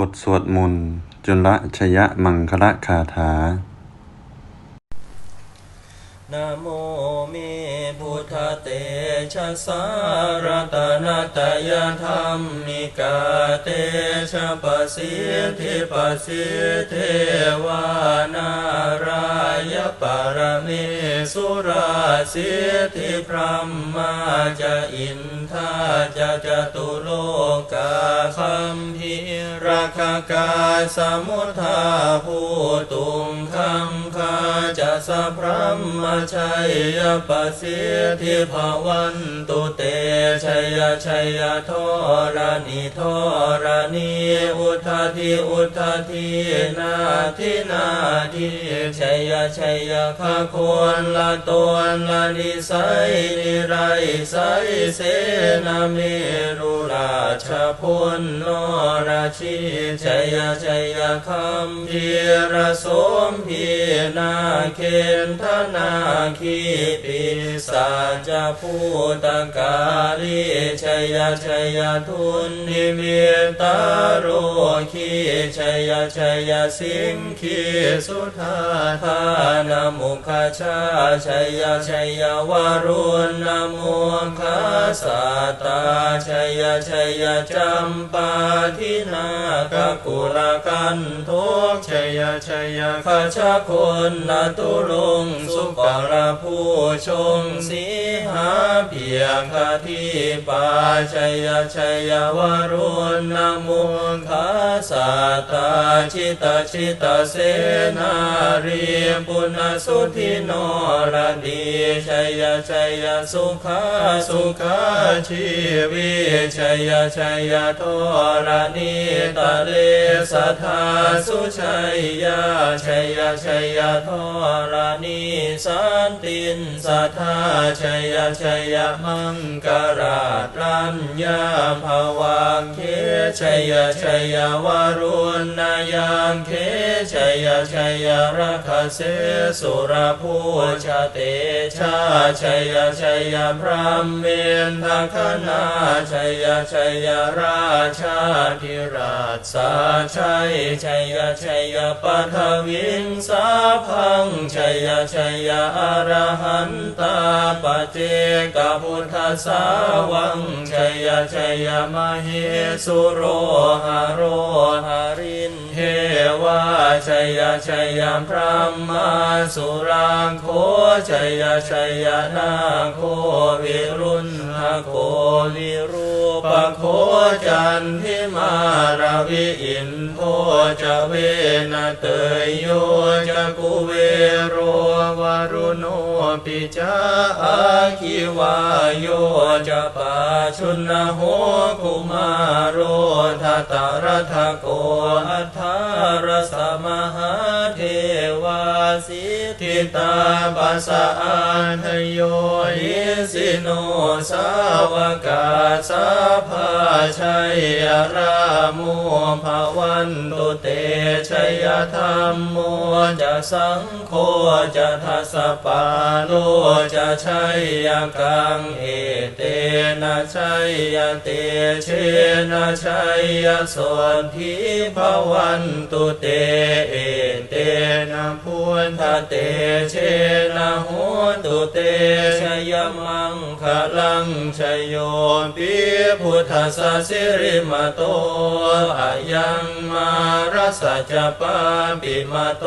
บทสวดมนต์ จุลชยมังคละคาถา นโมเมพุทธเตชะสารตนาตยธรรมิกาเตชะปสิทธิปสิทวานารายปรเมสุราสิทธิพรหมาจะอินทาจะจตุโลกาคัมพิราคกาสมุทธาภูตุงคัมคาจะสพรหมชัยยปสิทิภาวันตุเตชัยชัยทรณิทรณีอุทาทิอุทาทินาทินาทิชัยชัยข้าควรละตนละนิสัยนิไรไสเสนาเมรุราชพุนโนราชีชัยชัยคัมพีระสมพีนาเคนทนาคีปิสาจภูตกาลีชัยชัยทุนนิมิตาโรคีชัยชัยสิงคีสุธาธานมุขชาชัยชัยวารุณนมคาสาตาชัยชัยจัมปาทินากกุลกันทุกชัยชัยขชาคนนาตุลุงสุปรผู้ชงสีหาเพียงคาที่ปาชัยชัยวารุณนโมคาสาตาชิตาชิตาเสนารีปุณสุทิโนรดีชัยชัยสุขาสุขาชีวิชัยชัยทรณีตะเลสัทธาสุชัยยาชัยชัยทรณีสันตินสัทธาชัยชัยมังกราชรัญญาภาวังเคชัยชัยวารุณายังเคชัยชัยราคเสสุรภูชาเตชาชัยชัยพระเมนทคณาชัยชัยราชาธิราชสาชัยชัยชยปัทวิงสาพังชัยชัยอรหันตาปเจกพุทธสาวังชัยชัยมเหสุโรหาโรหารินเทวาชัยชัยพระมาสุรังโคชัยชัยนาโควิรุณโควิรู ปโคจันทิมารวิอินโพจะเวนเตยโยจะกุเวโรวารุโนปิจาอาคิวาโยจะปาชุนโหกุมาโรทัตรทโกอัทธารสมหา สิทิตาปัสสะอันโยยิสิโนสาวกาสาภาชัยรามุภาวันตุเตชัยธรรมโมจะสังโฆจะทัสปาโลจะชัยกังเอเตนะชัยเตเช นะชัยส่วนทิภาวันตุเตเอเตนะพุทธเตเชนะโหตุเตชยมังคลังชยโยปิพุทธสสิริมโตอายังมารัสจปาปิมโต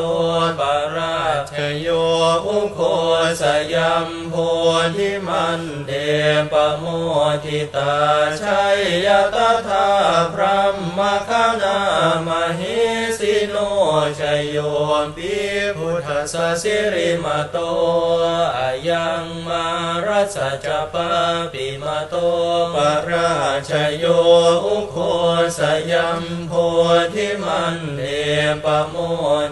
ปาราชโยอุโคสยัมโพธิมันเดปโมทิตาชัยยตถทาพระมคณามหิส โนชยโยปิพุทธสสิริมโตอายังมารัสจปาปิมโตปราชโยอุโคสยัมโพธิมันเดปโม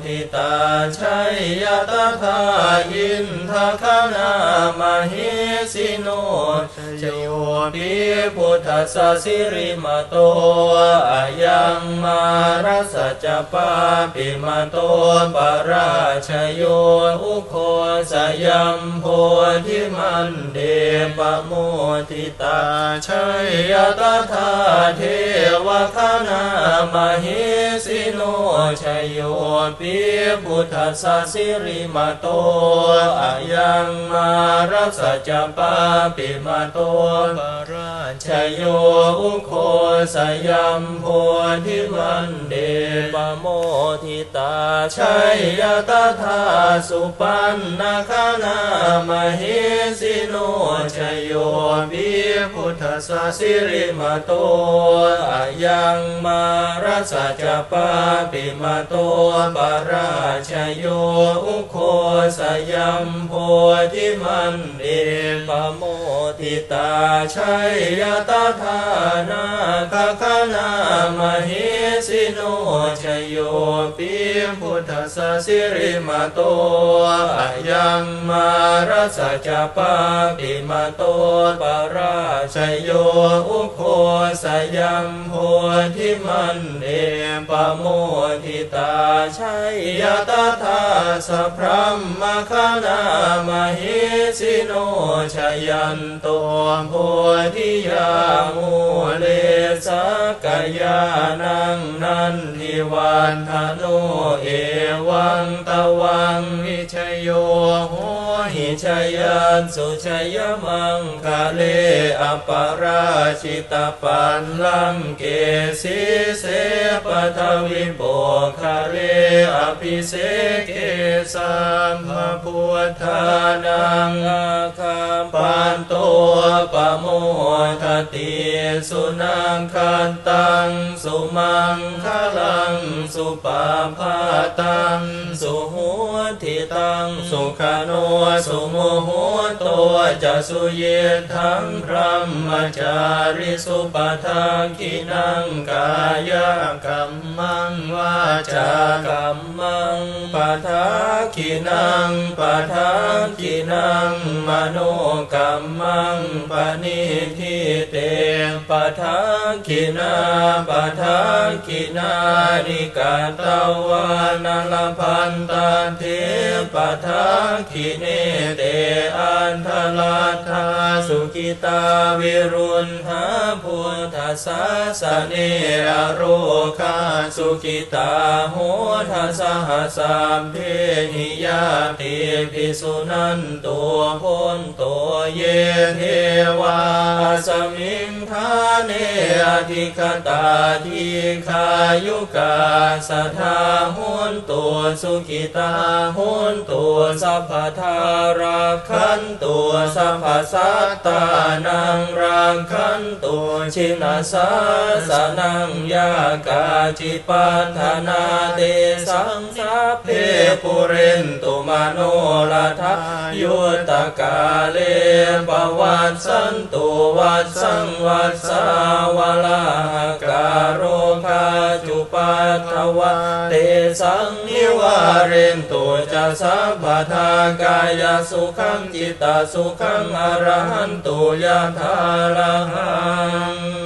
ทิตาชัยยตถาอินทคณามหิสิโนชยโยปิพุทธสสิริมโตอายังมารัสจปาปิมโตปราชโยอุโคสยัมโพธิมันเดปโมทิตาชัยยตถาเทวคณามหิสิโนชโยปิพุทธัสสิริมาโตอายังมารัสสะจปาปิมาโตปราชโยอุโคสยัมโพธิมันเดปโมทิตาชัยยตถาสุปันนาคานามหิสิโนชยโยปิพุทธสสะสิริมาโตอายังมารัสสะจปาปิมาโตปราชโยอุโคสยัมโพธิมันเดปโมทิตาชัยยตถานาคคณามหิสิโนชยโยปิพุทธสสะสิริมาโตอายังมารัสสะจปาปิมาโตปราชโยอุโคสยัมโพธิมันเดปะโมทิตาชัยยตถาสพรัมมคณามหิ สิโนชยันโตโพธิยามูเลสกยานังนันทิวันธโนเอวังตวังวิชยโยโห ชยันสุชยมังคะเลอปราชิตปันลังเกสิเสปทวิโบคะเลอภิเสเกสัมภพุทธานังอาคาปันโตปะโมทติสุนังคันตังสุมังคลังสุปาพาตังสุหัวทิตังสุขโนสุโมโหตัวจะสุเยทังพระมจาริสุปทังกินังกายกัมมังวาจากัมมังปทากินังปทากินังมโนกัมมังปณิทิเตปทากินาปทากินานิกาตวานาลพันตันเทปะทากิเนเตอันทลาทาสุกิตาวิรุณหาพุทธสสะสเนอโรคาสุกิตาโหทัสหสามเพหิยาติภิสุนันตัวพ้นตัวเยเทวาสมิงาเนอธิคตาทิคายุกาสทาหุนตัวสุกิตาหุนตัวสัพพทาราคันตัวสัพพสัตตานังรังคันตัวชินาสาสนังยากาจิปัฏฐานาเตสังสาเพปุเรนตุมโนลาทายุตตกาเลปวัตสันตุวัตสังวัสาวลาการโรคาจุปัทวะเตสังนิวาเรนตุจะสัพพทากายสุขังจิตตสุขังอรหันตุยะทาระหัง